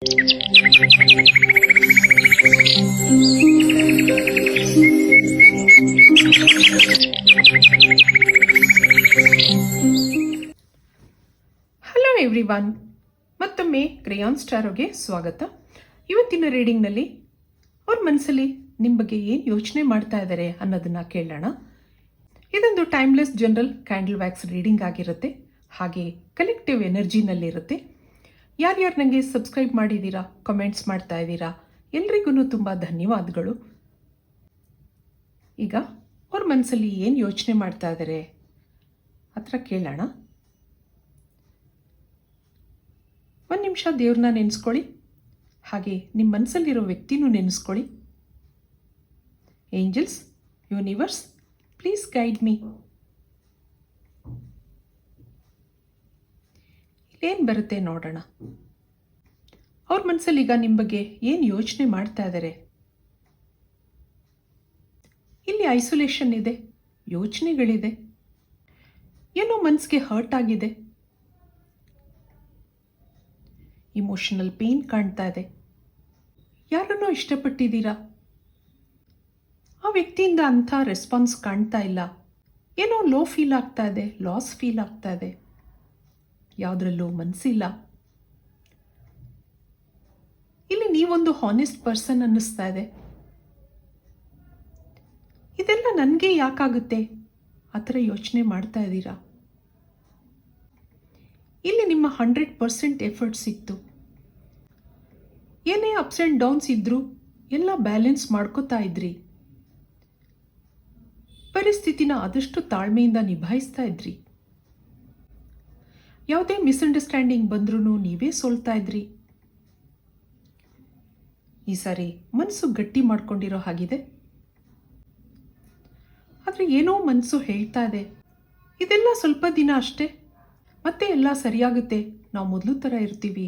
Hello everyone ಮತ್ತೊಮ್ಮೆ ಕ್ರೇಯಾನ್ ಸ್ಟಾರೋಗೆ ಸ್ವಾಗತ. ಇವತ್ತಿನ ರೀಡಿಂಗ್ನಲ್ಲಿ ಅವ್ರ ಮನಸ್ಸಲ್ಲಿ ನಿಮ್ಮ ಬಗ್ಗೆ ಏನು ಯೋಚನೆ ಮಾಡ್ತಾ ಇದ್ದಾರೆ ಅನ್ನೋದನ್ನ ಕೇಳೋಣ. ಇದೊಂದು timeless general candle wax reading ಆಗಿರುತ್ತೆ. ಹಾಗೆ ಕಲೆಕ್ಟಿವ್ ಎನರ್ಜಿನಲ್ಲಿರುತ್ತೆ ಯಾರ್ಯಾರು ನನಗೆ ಸಬ್ಸ್ಕ್ರೈಬ್ ಮಾಡಿದ್ದೀರಾ ಕಮೆಂಟ್ಸ್ ಮಾಡ್ತಾ ಇದ್ದೀರಾ ಎಲ್ರಿಗೂ ತುಂಬ ಧನ್ಯವಾದಗಳು. ಈಗ ಅವ್ರ ಮನಸ್ಸಲ್ಲಿ ಏನು ಯೋಚನೆ ಮಾಡ್ತಾ ಇದ್ದಾರೆ ಹತ್ರ ಕೇಳೋಣ. ಒಂದು ನಿಮಿಷ ದೇವ್ರನ್ನ ನೆನೆಸ್ಕೊಳ್ಳಿ. ಹಾಗೆ ನಿಮ್ಮ ಮನಸ್ಸಲ್ಲಿರೋ ವ್ಯಕ್ತಿನೂ ನೆನೆಸ್ಕೊಳ್ಳಿ. Angels universe please guide me ಇಲ್ಲೇನು ಬರುತ್ತೆ ನೋಡೋಣ? ಅವ್ರ ಮನಸ್ಸಲ್ಲಿ ಈಗ ನಿಮ್ಮ ಬಗ್ಗೆ ಏನು ಯೋಚನೆ ಮಾಡ್ತಾ ಇದ್ದಾರೆ ಇಲ್ಲಿ ಐಸೋಲೇಷನ್ ಇದೆ, ಯೋಚನೆಗಳಿದೆ, ಏನೋ ಮನಸ್ಸಿಗೆ ಹರ್ಟ್ ಆಗಿದೆ. ಇಮೋಷನಲ್ ಪೇನ್ ಕಾಣ್ತಾ ಇದೆ. ಯಾರನ್ನೋ ಇಷ್ಟಪಟ್ಟಿದ್ದೀರಾ? ಆ ವ್ಯಕ್ತಿಯಿಂದ ಅಂಥ ರೆಸ್ಪಾನ್ಸ್ ಕಾಣ್ತಾ ಇಲ್ಲ. ಏನೋ ಲೋ ಫೀಲ್ ಆಗ್ತಾ ಇದೆ ಲಾಸ್ ಫೀಲ್ ಆಗ್ತಾ ಇದೆ. ಯಾವುದ್ರಲ್ಲೂ ಮನಸ್ಸಿಲ್ಲ ಇಲ್ಲಿ ನೀವೊಂದು ಹಾನೆಸ್ಟ್ ಪರ್ಸನ್ ಅನ್ನಿಸ್ತಾ ಇದೆ. ಇದೆಲ್ಲ ನನಗೆ ಯಾಕಾಗುತ್ತೆ? ಆ ಥರ ಯೋಚನೆ ಮಾಡ್ತಾ ಇದ್ದೀರಾ? ಇಲ್ಲಿ ನಿಮ್ಮ ಹಂಡ್ರೆಡ್ ಪರ್ಸೆಂಟ್ ಎಫರ್ಟ್ಸ್ ಇತ್ತು. ಏನೇ ಅಪ್ಸ್ ಆ್ಯಂಡ್ ಡೌನ್ಸ್ ಇದ್ದರೂ ಎಲ್ಲ ಬ್ಯಾಲೆನ್ಸ್ ಮಾಡ್ಕೋತಾ ಇದ್ರಿ. ಪರಿಸ್ಥಿತಿನ ಆದಷ್ಟು ತಾಳ್ಮೆಯಿಂದ ನಿಭಾಯಿಸ್ತಾ ಇದ್ರಿ. ಯಾವುದೇ ಮಿಸ್ಅಂಡರ್ಸ್ಟ್ಯಾಂಡಿಂಗ್ ಬಂದ್ರೂ ನೀವೇ ಸೋಲ್ತಾ ಇದ್ರಿ. ಈ ಸಾರಿ ಮನಸ್ಸು ಗಟ್ಟಿ ಮಾಡ್ಕೊಂಡಿರೋ ಹಾಗಿದೆ. ಆದರೆ ಏನೋ ಮನಸ್ಸು ಹೇಳ್ತಾ ಇದೆ. ಇದೆಲ್ಲ ಸ್ವಲ್ಪ ದಿನ ಅಷ್ಟೇ. ಮತ್ತೆ ಎಲ್ಲ ಸರಿಯಾಗುತ್ತೆ. ನಾವು ಮೊದಲು ಥರ ಇರ್ತೀವಿ.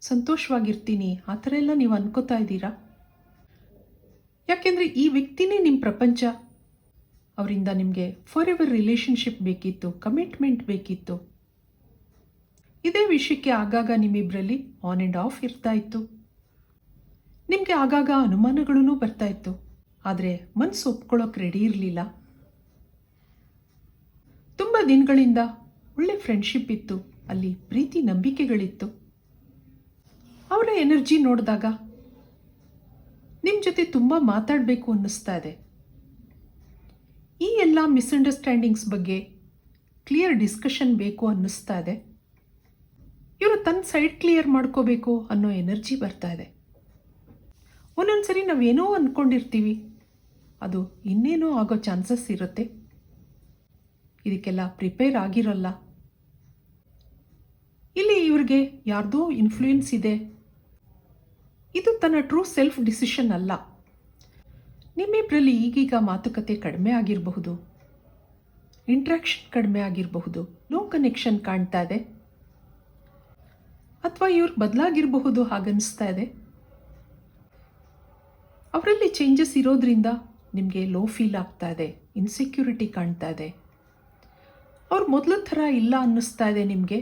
ಸಂತೋಷವಾಗಿರ್ತೀನಿ. ಆ ಥರ ಎಲ್ಲ ನೀವು ಅನ್ಕೋತಾ ಇದ್ದೀರಾ? ಯಾಕೆಂದರೆ ಈ ವ್ಯಕ್ತಿನೇ ನಿಮ್ಮ ಪ್ರಪಂಚ. ಅವರಿಂದ ನಿಮಗೆ ಫಾರ್ ಎವರ್ ರಿಲೇಷನ್ಶಿಪ್ ಬೇಕಿತ್ತು ಕಮಿಟ್ಮೆಂಟ್ ಬೇಕಿತ್ತು. ಇದೇ ವಿಷಯಕ್ಕೆ ಆಗಾಗ ನಿಮ್ಮಿಬ್ಬರಲ್ಲಿ ಆನ್ ಆ್ಯಂಡ್ ಆಫ್ ಇರ್ತಾ ಇತ್ತು. ನಿಮಗೆ ಆಗಾಗ ಅನುಮಾನಗಳೂ ಬರ್ತಾ ಇತ್ತು. ಆದರೆ ಮನಸ್ಸು ಒಪ್ಕೊಳ್ಳೋಕೆ ರೆಡಿ ಇರಲಿಲ್ಲ. ತುಂಬ ದಿನಗಳಿಂದ ಒಳ್ಳೆ ಫ್ರೆಂಡ್ಶಿಪ್ ಇತ್ತು. ಅಲ್ಲಿ ಪ್ರೀತಿ, ನಂಬಿಕೆಗಳಿತ್ತು. ಅವರ ಎನರ್ಜಿ ನೋಡಿದಾಗ ನಿಮ್ಮ ಜೊತೆ ತುಂಬ ಮಾತಾಡಬೇಕು ಅನ್ನಿಸ್ತಾ ಇದೆ. ಈ ಎಲ್ಲ ಮಿಸ್ಅಂಡರ್ಸ್ಟ್ಯಾಂಡಿಂಗ್ಸ್ ಬಗ್ಗೆ ಕ್ಲಿಯರ್ ಡಿಸ್ಕಷನ್ ಬೇಕು ಅನ್ನಿಸ್ತಾ ಇದೆ. ತನ್ನ ಸೈಡ್ ಕ್ಲಿಯರ್ ಮಾಡ್ಕೋಬೇಕು ಅನ್ನೋ ಎನರ್ಜಿ ಬರ್ತಾ ಇದೆ. ಒಂದೊಂದ್ಸರಿ ನಾವೇನೋ ಅಂದ್ಕೊಂಡಿರ್ತೀವಿ ಅದು ಇನ್ನೇನೋ ಆಗೋ ಚಾನ್ಸಸ್ ಇರುತ್ತೆ. ಇದಕ್ಕೆಲ್ಲ ಪ್ರಿಪೇರ್ ಆಗಿರಲ್ಲ. ಇಲ್ಲಿ ಇವ್ರಿಗೆ ಯಾರ್ದೋ ಇನ್ಫ್ಲೂಯೆನ್ಸ್ ಇದೆ. ಇದು ತನ್ನ ಟ್ರೂ ಸೆಲ್ಫ್ ಡಿಸಿಷನ್ ಅಲ್ಲ. ನಿಮ್ಮಿಬ್ಬರಲ್ಲಿ ಈಗೀಗ ಮಾತುಕತೆ ಕಡಿಮೆ ಆಗಿರಬಹುದು. ಇಂಟ್ರ್ಯಾಕ್ಷನ್ ಕಡಿಮೆ ಆಗಿರಬಹುದು. ನೋ ಕನೆಕ್ಷನ್ ಕಾಣ್ತಾ ಇದೆ. ಅಥವಾ ಇವ್ರು ಬದಲಾಗಿರಬಹುದು ಹಾಗನ್ನಿಸ್ತಾ ಇದೆ. ಅವರಲ್ಲಿ ಚೇಂಜಸ್ ಇರೋದ್ರಿಂದ ನಿಮಗೆ ಲೋ ಫೀಲ್ ಆಗ್ತಾ ಇದೆ ಇನ್ಸೆಕ್ಯೂರಿಟಿ ಕಾಣ್ತಾ ಇದೆ. ಅವ್ರು ಮೊದಲ ಥರ ಇಲ್ಲ ಅನ್ನಿಸ್ತಾ ಇದೆ ನಿಮಗೆ.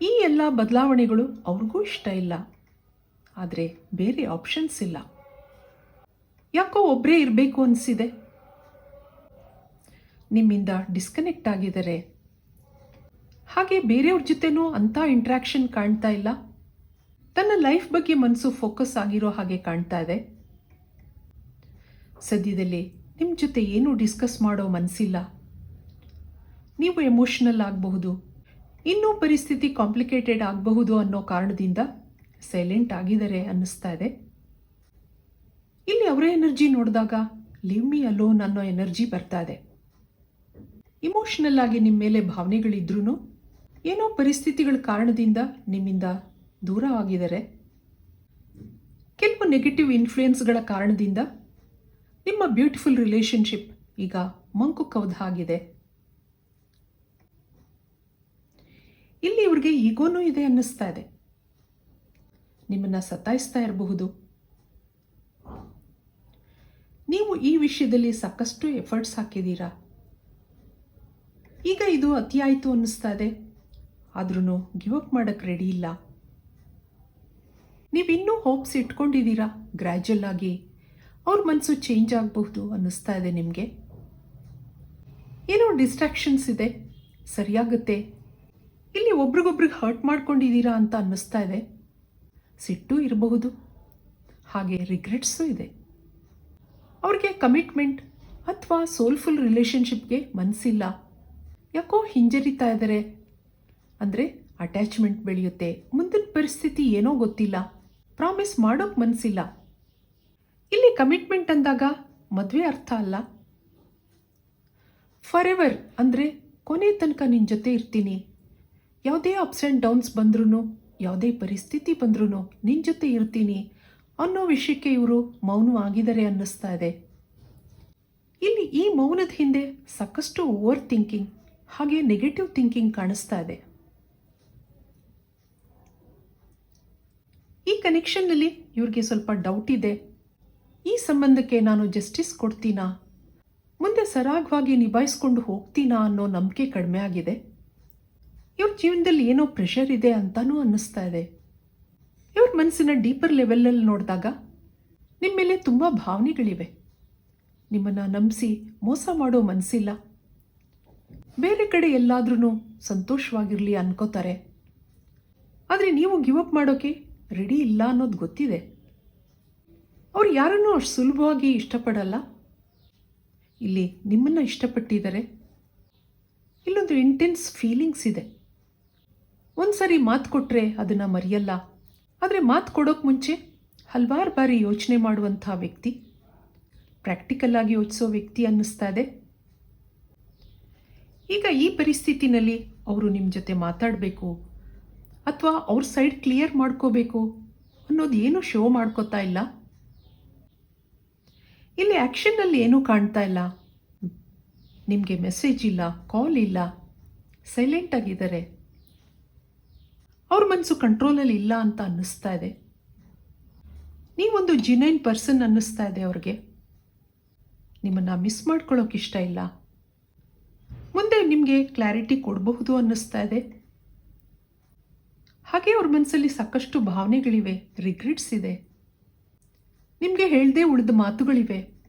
ಈ ಎಲ್ಲ ಬದಲಾವಣೆಗಳು ಅವ್ರಿಗೂ ಇಷ್ಟ ಇಲ್ಲ. ಆದರೆ ಬೇರೆ ಆಪ್ಷನ್ಸ್ ಇಲ್ಲ. ಯಾಕೋ ಒಬ್ಬರೇ ಇರಬೇಕು ಅನಿಸಿದೆ. ನಿಮ್ಮಿಂದ ಡಿಸ್ಕನೆಕ್ಟ್ ಆಗಿದ್ದಾರೆ. ಹಾಗೆ ಬೇರೆಯವ್ರ ಜೊತೆನೂ ಅಂಥ ಇಂಟ್ರ್ಯಾಕ್ಷನ್ ಕಾಣ್ತಾ ಇಲ್ಲ. ತನ್ನ ಲೈಫ್ ಬಗ್ಗೆ ಮನಸ್ಸು ಫೋಕಸ್ ಆಗಿರೋ ಹಾಗೆ ಕಾಣ್ತಾ ಇದೆ. ಸದ್ಯದಲ್ಲಿ ನಿಮ್ಮ ಜೊತೆ ಏನೂ ಡಿಸ್ಕಸ್ ಮಾಡೋ ಮನಸ್ಸಿಲ್ಲ ನೀವು ಎಮೋಷನಲ್ ಆಗಬಹುದು. ಇನ್ನೂ ಪರಿಸ್ಥಿತಿ ಕಾಂಪ್ಲಿಕೇಟೆಡ್ ಆಗಬಹುದು ಅನ್ನೋ ಕಾರಣದಿಂದ ಸೈಲೆಂಟ್ ಆಗಿದ್ದಾರೆ ಅನ್ನಿಸ್ತಾ ಇದೆ. ಇಲ್ಲಿ ಅವರ ಎನರ್ಜಿ ನೋಡಿದಾಗ ಲಿವ್ ಮಿ ಅಲೋನ್ ಅನ್ನೋ ಎನರ್ಜಿ ಬರ್ತಾ ಇದೆ. ಇಮೋಷನಲ್ ಆಗಿ ನಿಮ್ಮ ಮೇಲೆ ಭಾವನೆಗಳಿದ್ರೂ ಏನೋ ಪರಿಸ್ಥಿತಿಗಳ ಕಾರಣದಿಂದ ನಿಮ್ಮಿಂದ ದೂರ ಆಗಿದ್ದಾರೆ. ಕೆಲವು ನೆಗೆಟಿವ್ ಇನ್ಫ್ಲೂಯೆನ್ಸ್ಗಳ ಕಾರಣದಿಂದ ನಿಮ್ಮ ಬ್ಯೂಟಿಫುಲ್ ರಿಲೇಶನ್ಶಿಪ್ ಈಗ ಮಂಕು ಕವ್ದ ಆಗಿದೆ. ಇಲ್ಲಿ ಇವ್ರಿಗೆ ಈಗೋನೂ ಇದೆ ಅನ್ನಿಸ್ತಾ ಇದೆ. ನಿಮ್ಮನ್ನು ಸತಾಯಿಸ್ತಾ ಇರಬಹುದು. ನೀವು ಈ ವಿಷಯದಲ್ಲಿ ಸಾಕಷ್ಟು ಎಫರ್ಟ್ಸ್ ಹಾಕಿದ್ದೀರಾ? ಈಗ ಇದು ಅತಿಯಾಯಿತು ಅನ್ನಿಸ್ತಾ ಇದೆ. ಆದ್ರೂ ಗಿವ್ ಅಪ್ ಮಾಡೋಕ್ಕೆ ರೆಡಿ ಇಲ್ಲ. ನೀವಿನ್ನೂ ಹೋಪ್ಸ್ ಇಟ್ಕೊಂಡಿದ್ದೀರಾ? ಗ್ರ್ಯಾಜುವಲ್ ಆಗಿ. ಅವ್ರ ಮನಸ್ಸು ಚೇಂಜ್ ಆಗಬಹುದು ಅನ್ನಿಸ್ತಾ ಇದೆ ನಿಮಗೆ. ಏನೋ ಡಿಸ್ಟ್ರಾಕ್ಷನ್ಸ್ ಇದೆ. ಸರಿಯಾಗುತ್ತೆ. ಇಲ್ಲಿ ಒಬ್ರಿಗೊಬ್ರಿಗೆ ಹರ್ಟ್ ಮಾಡ್ಕೊಂಡಿದ್ದೀರಾ ಅಂತ ಅನ್ನಿಸ್ತಾ ಇದೆ. ಸಿಟ್ಟು ಇರಬಹುದು. ಹಾಗೆ ರಿಗ್ರೆಟ್ಸು ಇದೆ. ಅವ್ರಿಗೆ ಕಮಿಟ್ಮೆಂಟ್ ಅಥವಾ ಸೋಲ್ಫುಲ್ ರಿಲೇಷನ್ಶಿಪ್ಗೆ ಮನಸ್ಸಿಲ್ಲ ಯಾಕೋ ಹಿಂಜರಿತಾ ಇದ್ದಾರೆ ಅಂದರೆ ಅಟ್ಯಾಚ್ಮೆಂಟ್ ಬೆಳೆಯುತ್ತೆ. ಮುಂದಿನ ಪರಿಸ್ಥಿತಿ ಏನೋ ಗೊತ್ತಿಲ್ಲ. ಪ್ರಾಮಿಸ್ ಮಾಡೋಕೆ ಮನಸ್ಸಿಲ್ಲ ಇಲ್ಲಿ ಕಮಿಟ್ಮೆಂಟ್ ಅಂದಾಗ ಮದುವೆ ಅರ್ಥ ಅಲ್ಲ. ಫಾರ್ ಎವರ್ ಅಂದರೆ ಕೊನೆ ತನಕ ನಿನ್ನ ಜೊತೆ ಇರ್ತೀನಿ. ಯಾವುದೇ ಅಪ್ಸ್ ಆ್ಯಂಡ್ ಡೌನ್ಸ್ ಬಂದ್ರೂ ಯಾವುದೇ ಪರಿಸ್ಥಿತಿ ಬಂದ್ರೂ ನಿನ್ನ ಜೊತೆ ಇರ್ತೀನಿ ಅನ್ನೋ ವಿಷಯಕ್ಕೆ ಇವರು ಮೌನವಾಗಿದ್ದಾರೆ ಅನ್ನಿಸ್ತಾ ಇದೆ. ಇಲ್ಲಿ ಈ ಮೌನದ ಹಿಂದೆ ಸಾಕಷ್ಟು ಓವರ್ ಥಿಂಕಿಂಗ್ ಹಾಗೆ ನೆಗೆಟಿವ್ ಥಿಂಕಿಂಗ್ ಕಾಣಿಸ್ತಾ ಇದೆ. ಈ ಕನೆಕ್ಷನ್ನಲ್ಲಿ ಇವ್ರಿಗೆ ಸ್ವಲ್ಪ ಡೌಟ್ ಇದೆ. ಈ ಸಂಬಂಧಕ್ಕೆ ನಾನು ಜಸ್ಟಿಸ್ ಕೊಡ್ತೀನಾ? ಮುಂದೆ ಸರಾಗವಾಗಿ ನಿಭಾಯಿಸ್ಕೊಂಡು ಹೋಗ್ತೀನಾ ಅನ್ನೋ ನಂಬಿಕೆ ಕಡಿಮೆ ಆಗಿದೆ. ಇವ್ರ ಜೀವನದಲ್ಲಿ ಏನೋ ಪ್ರೆಷರ್ ಇದೆ ಅಂತಾನೂ ಅನ್ನಿಸ್ತಾ ಇದೆ. ಇವ್ರ ಮನಸ್ಸಿನ ಡೀಪರ್ ಲೆವೆಲಲ್ಲಿ ನೋಡಿದಾಗ ನಿಮ್ಮ ಮೇಲೆ ತುಂಬ ಭಾವನೆಗಳಿವೆ. ನಿಮ್ಮನ್ನು ನಂಬಿಸಿ ಮೋಸ ಮಾಡೋ ಮನಸ್ಸಿಲ್ಲ. ಬೇರೆ ಕಡೆ ಎಲ್ಲಾದ್ರೂ ಸಂತೋಷವಾಗಿರಲಿ ಅನ್ಕೋತಾರೆ. ಆದರೆ ನೀವು ಗಿವಪ್ ಅಪ್ ಮಾಡೋಕ್ಕೆ ರೆಡಿ ಇಲ್ಲ ಅನ್ನೋದು ಗೊತ್ತಿದೆ. ಅವ್ರು ಯಾರನ್ನೂ ಅಷ್ಟು ಸುಲಭವಾಗಿ ಇಷ್ಟಪಡಲ್ಲ. ಇಲ್ಲಿ ನಿಮ್ಮನ್ನು ಇಷ್ಟಪಟ್ಟಿದ್ದಾರೆ. ಇಲ್ಲೊಂದು ಇಂಟೆನ್ಸ್ ಫೀಲಿಂಗ್ಸ್ ಇದೆ. ಒಂದು ಸರಿ ಮಾತು ಕೊಟ್ಟರೆ ಅದನ್ನು ಮರೆಯಲ್ಲ. ಆದರೆ ಮಾತು ಕೊಡೋಕೆ ಮುಂಚೆ ಹಲವಾರು ಬಾರಿ ಯೋಚನೆ ಮಾಡುವಂಥ ವ್ಯಕ್ತಿ ಪ್ರಾಕ್ಟಿಕಲ್ ಆಗಿ ಯೋಚಿಸೋ ವ್ಯಕ್ತಿ ಅನ್ನಿಸ್ತಾ ಇದೆ. ಈಗ ಈ ಪರಿಸ್ಥಿತಿನಲ್ಲಿ ಅವರು ನಿಮ್ಮ ಜೊತೆ ಮಾತಾಡಬೇಕು ಅಥವಾ ಅವ್ರ ಸೈಡ್ ಕ್ಲಿಯರ್ ಮಾಡ್ಕೋಬೇಕು ಅನ್ನೋದು ಏನೂ ಶೋ ಮಾಡ್ಕೋತಾ ಇಲ್ಲ? ಇಲ್ಲಿ ಆ್ಯಕ್ಷನ್ನಲ್ಲಿ ಏನೂ ಕಾಣ್ತಾ ಇಲ್ಲ. ನಿಮಗೆ ಮೆಸೇಜ್ ಇಲ್ಲ ಕಾಲ್ ಇಲ್ಲ ಸೈಲೆಂಟ್ ಆಗಿದ್ದಾರೆ ಅವ್ರ ಮನಸ್ಸು ಕಂಟ್ರೋಲಲ್ಲಿ ಇಲ್ಲ ಅಂತ ಅನ್ನಿಸ್ತಾ ಇದೆ. ನೀವೊಂದು ಜಿನೈನ್ ಪರ್ಸನ್ ಅನ್ನಿಸ್ತಾ ಇದೆ ಅವ್ರಿಗೆ. ನಿಮ್ಮನ್ನು ಮಿಸ್ ಮಾಡ್ಕೊಳ್ಳೋಕೆ ಇಷ್ಟ ಇಲ್ಲ. ಮುಂದೆ ನಿಮಗೆ ಕ್ಲಾರಿಟಿ ಕೊಡಬಹುದು ಅನ್ನಿಸ್ತಾ ಇದೆ. ಹಾಗೆ ಅವ್ರ ಮನಸ್ಸಲ್ಲಿ ಸಾಕಷ್ಟು ಭಾವನೆಗಳಿವೆ ರಿಗ್ರೆಟ್ಸ್ ಇದೆ. ನಿಮಗೆ ಹೇಳದೆ ಉಳಿದ ಮಾತುಗಳಿವೆ.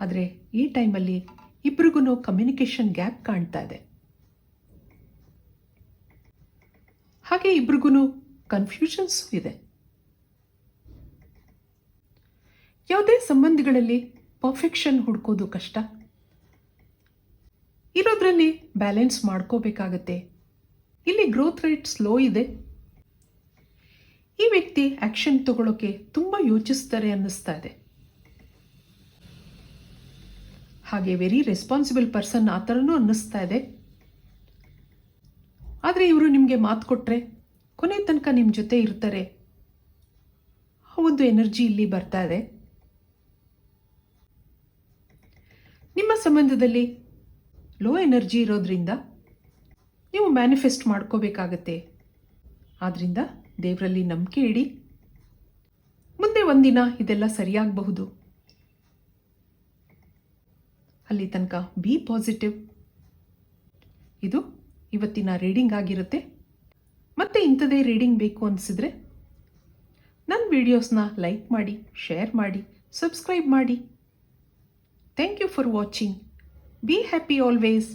ಆದರೆ ಈ ಟೈಮಲ್ಲಿ ಇಬ್ರಿಗೂ ಕಮ್ಯುನಿಕೇಷನ್ ಗ್ಯಾಪ್ ಕಾಣ್ತಾ ಇದೆ. ಹಾಗೆ ಇಬ್ರಿಗೂ ಕನ್ಫ್ಯೂಷನ್ಸ್ ಇದೆ. ಯಾವುದೇ ಸಂಬಂಧಗಳಲ್ಲಿ ಪರ್ಫೆಕ್ಷನ್ ಹುಡ್ಕೋದು ಕಷ್ಟ. ಇರೋದ್ರಲ್ಲಿ ಬ್ಯಾಲೆನ್ಸ್ ಮಾಡ್ಕೋಬೇಕಾಗತ್ತೆ. ಇಲ್ಲಿ ಗ್ರೋತ್ ರೇಟ್ ಸ್ಲೋ ಇದೆ. ಈ ವ್ಯಕ್ತಿ ಆಕ್ಷನ್ ತಗೊಳ್ಳೋಕೆ ತುಂಬ ಯೋಚಿಸ್ತಾರೆ ಅನ್ನಿಸ್ತಾ ಇದೆ. ಹಾಗೆ ವೆರಿ ರೆಸ್ಪಾನ್ಸಿಬಲ್ ಪರ್ಸನ್ ಆ ಥರನೂ ಅನ್ನಿಸ್ತಾ ಇದೆ. ಆದರೆ ಇವರು ನಿಮಗೆ ಮಾತು ಕೊಟ್ಟರೆ ಕೊನೆ ತನಕ ನಿಮ್ಮ ಜೊತೆ ಇರ್ತಾರೆ. ಒಂದು ಎನರ್ಜಿ ಇಲ್ಲಿ ಬರ್ತಾ ಇದೆ. ನಿಮ್ಮ ಸಂಬಂಧದಲ್ಲಿ ಲೋ ಎನರ್ಜಿ ಇರೋದ್ರಿಂದ ನೀವು ಮ್ಯಾನಿಫೆಸ್ಟ್ ಮಾಡ್ಕೋಬೇಕಾಗತ್ತೆ. ಆದ್ದರಿಂದ ದೇವರಲ್ಲಿ ನಂಬಿಕೆ ಇಡಿ. ಮುಂದೆ ಒಂದಿನ ಇದೆಲ್ಲ ಸರಿಯಾಗಬಹುದು. ಅಲ್ಲಿ ತನಕ ಬಿ ಪಾಸಿಟಿವ್ ಇದು ಇವತ್ತಿನ ರೀಡಿಂಗ್ ಆಗಿರುತ್ತೆ. ಮತ್ತೆ ಇಂಥದೇ ರೀಡಿಂಗ್ ಬೇಕು ಅನಿಸಿದ್ರೆ ನನ್ನ ವಿಡಿಯೋಸ್ನ ಲೈಕ್ ಮಾಡಿ ಶೇರ್ ಮಾಡಿ ಸಬ್ಸ್ಕ್ರೈಬ್ ಮಾಡಿ. Thank you for watching be happy always